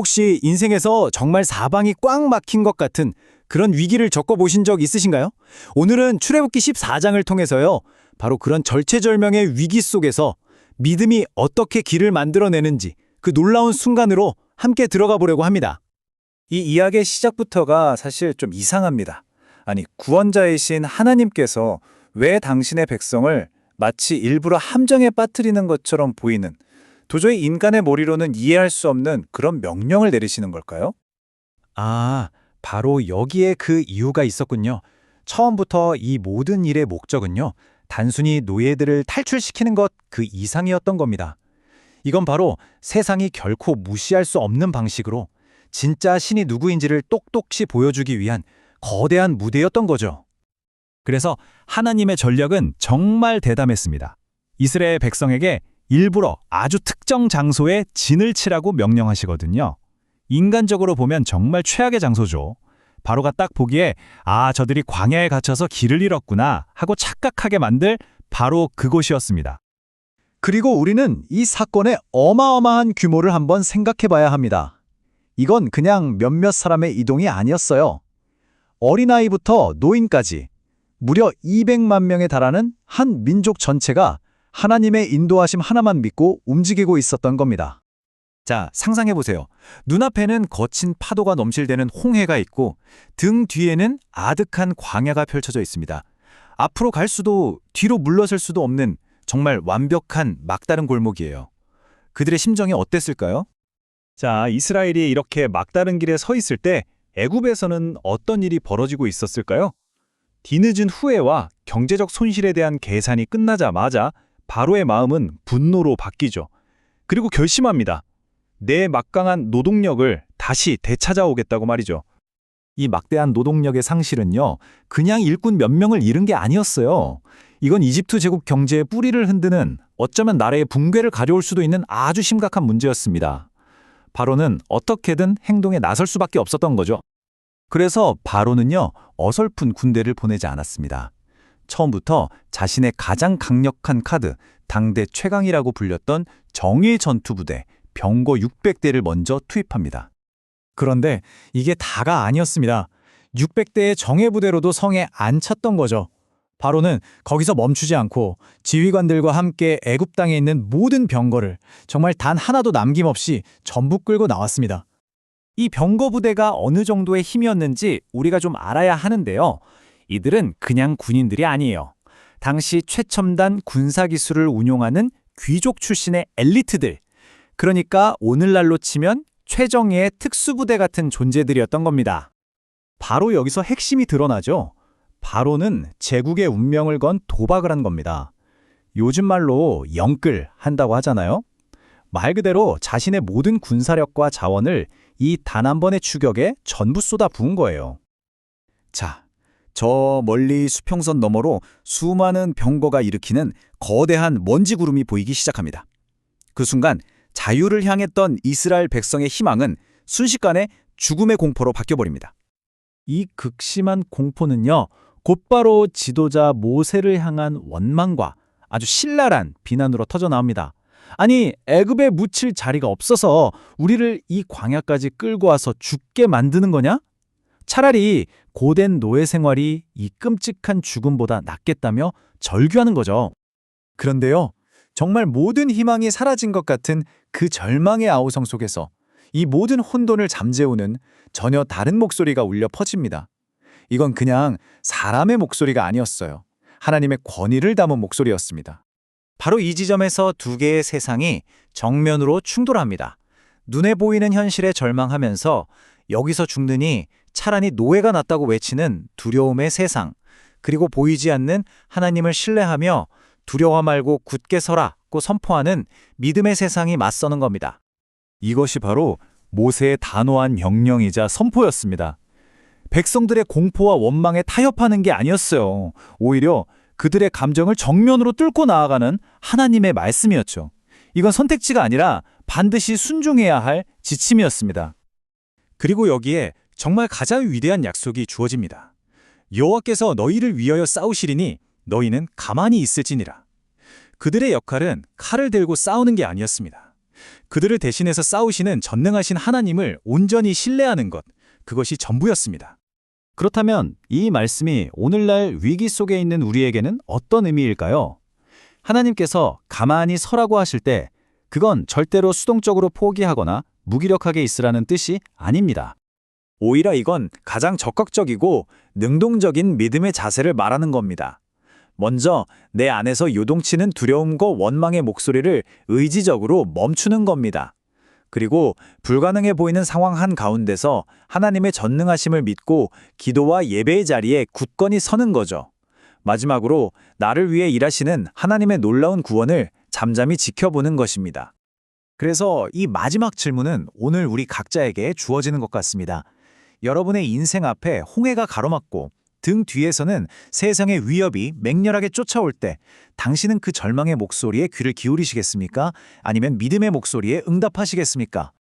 혹시 인생에서 정말 사방이 꽉 막힌 것 같은 그런 위기를 겪어보신 적 있으신가요? 오늘은 출애굽기 14장을 통해서요. 바로 그런 절체절명의 위기 속에서 믿음이 어떻게 길을 만들어내는지 그 놀라운 순간으로 함께 들어가 보려고 합니다. 이 이야기의 시작부터가 사실 좀 이상합니다. 아니, 구원자이신 하나님께서 왜 당신의 백성을 마치 일부러 함정에 빠뜨리는 것처럼 보이는 도저히 인간의 머리로는 이해할 수 없는 그런 명령을 내리시는 걸까요? 아, 바로 여기에 그 이유가 있었군요. 처음부터 이 모든 일의 목적은요. 단순히 노예들을 탈출시키는 것 그 이상이었던 겁니다. 이건 바로 세상이 결코 무시할 수 없는 방식으로 진짜 신이 누구인지를 똑똑히 보여주기 위한 거대한 무대였던 거죠. 그래서 하나님의 전략은 정말 대담했습니다. 이스라엘 백성에게 일부러 아주 특정 장소에 진을 치라고 명령하시거든요. 인간적으로 보면 정말 최악의 장소죠. 바로가 딱 보기에 아 저들이 광야에 갇혀서 길을 잃었구나 하고 착각하게 만들 바로 그곳이었습니다. 그리고 우리는 이 사건의 어마어마한 규모를 한번 생각해 봐야 합니다. 이건 그냥 몇몇 사람의 이동이 아니었어요. 어린아이부터 노인까지 무려 200만 명에 달하는 한 민족 전체가 하나님의 인도하심 하나만 믿고 움직이고 있었던 겁니다. 자, 상상해 보세요. 눈앞에는 거친 파도가 넘실대는 홍해가 있고 등 뒤에는 아득한 광야가 펼쳐져 있습니다. 앞으로 갈 수도 뒤로 물러설 수도 없는 정말 완벽한 막다른 골목이에요. 그들의 심정이 어땠을까요? 자, 이스라엘이 이렇게 막다른 길에 서 있을 때 애굽에서는 어떤 일이 벌어지고 있었을까요? 뒤늦은 후회와 경제적 손실에 대한 계산이 끝나자마자 바로의 마음은 분노로 바뀌죠. 그리고 결심합니다. 내 막강한 노동력을 다시 되찾아오겠다고 말이죠. 이 막대한 노동력의 상실은요, 그냥 일꾼 몇 명을 잃은 게 아니었어요. 이건 이집트 제국 경제의 뿌리를 흔드는 어쩌면 나라의 붕괴를 가져올 수도 있는 아주 심각한 문제였습니다. 바로는 어떻게든 행동에 나설 수밖에 없었던 거죠. 그래서 바로는요, 어설픈 군대를 보내지 않았습니다. 처음부터 자신의 가장 강력한 카드, 당대 최강이라고 불렸던 정의 전투부대, 병거 600대를 먼저 투입합니다. 그런데 이게 다가 아니었습니다. 600대의 정예부대로도 성에 안 찼던 거죠. 바로는 거기서 멈추지 않고 지휘관들과 함께 애굽 땅에 있는 모든 병거를 정말 단 하나도 남김없이 전부 끌고 나왔습니다. 이 병거 부대가 어느 정도의 힘이었는지 우리가 좀 알아야 하는데요. 이들은 그냥 군인들이 아니에요. 당시 최첨단 군사 기술을 운용하는 귀족 출신의 엘리트들. 그러니까 오늘날로 치면 최정예의 특수부대 같은 존재들이었던 겁니다. 바로 여기서 핵심이 드러나죠. 바로는 제국의 운명을 건 도박을 한 겁니다. 요즘 말로 영끌 한다고 하잖아요. 말 그대로 자신의 모든 군사력과 자원을 이 단 한 번의 추격에 전부 쏟아 부은 거예요. 자, 저 멀리 수평선 너머로 수많은 병거가 일으키는 거대한 먼지 구름이 보이기 시작합니다. 그 순간 자유를 향했던 이스라엘 백성의 희망은 순식간에 죽음의 공포로 바뀌어버립니다. 이 극심한 공포는요, 곧바로 지도자 모세를 향한 원망과 아주 신랄한 비난으로 터져나옵니다. 아니, 애굽에 묻힐 자리가 없어서 우리를 이 광야까지 끌고 와서 죽게 만드는 거냐? 차라리 고된 노예 생활이 이 끔찍한 죽음보다 낫겠다며 절규하는 거죠. 그런데요, 정말 모든 희망이 사라진 것 같은 그 절망의 아우성 속에서 이 모든 혼돈을 잠재우는 전혀 다른 목소리가 울려 퍼집니다. 이건 그냥 사람의 목소리가 아니었어요. 하나님의 권위를 담은 목소리였습니다. 바로 이 지점에서 두 개의 세상이 정면으로 충돌합니다. 눈에 보이는 현실에 절망하면서 여기서 죽느니 차라리 노예가 낫다고 외치는 두려움의 세상, 그리고 보이지 않는 하나님을 신뢰하며 두려워 말고 굳게 서라고 선포하는 믿음의 세상이 맞서는 겁니다. 이것이 바로 모세의 단호한 명령이자 선포였습니다. 백성들의 공포와 원망에 타협하는 게 아니었어요. 오히려 그들의 감정을 정면으로 뚫고 나아가는 하나님의 말씀이었죠. 이건 선택지가 아니라 반드시 순종해야 할 지침이었습니다. 그리고 여기에 정말 가장 위대한 약속이 주어집니다. 여호와께서 너희를 위하여 싸우시리니 너희는 가만히 있을지니라. 그들의 역할은 칼을 들고 싸우는 게 아니었습니다. 그들을 대신해서 싸우시는 전능하신 하나님을 온전히 신뢰하는 것, 그것이 전부였습니다. 그렇다면 이 말씀이 오늘날 위기 속에 있는 우리에게는 어떤 의미일까요? 하나님께서 가만히 서라고 하실 때 그건 절대로 수동적으로 포기하거나 무기력하게 있으라는 뜻이 아닙니다. 오히려 이건 가장 적극적이고 능동적인 믿음의 자세를 말하는 겁니다. 먼저 내 안에서 요동치는 두려움과 원망의 목소리를 의지적으로 멈추는 겁니다. 그리고 불가능해 보이는 상황 한 가운데서 하나님의 전능하심을 믿고 기도와 예배의 자리에 굳건히 서는 거죠. 마지막으로 나를 위해 일하시는 하나님의 놀라운 구원을 잠잠히 지켜보는 것입니다. 그래서 이 마지막 질문은 오늘 우리 각자에게 주어지는 것 같습니다. 여러분의 인생 앞에 홍해가 가로막고 등 뒤에서는 세상의 위협이 맹렬하게 쫓아올 때 당신은 그 절망의 목소리에 귀를 기울이시겠습니까? 아니면 믿음의 목소리에 응답하시겠습니까?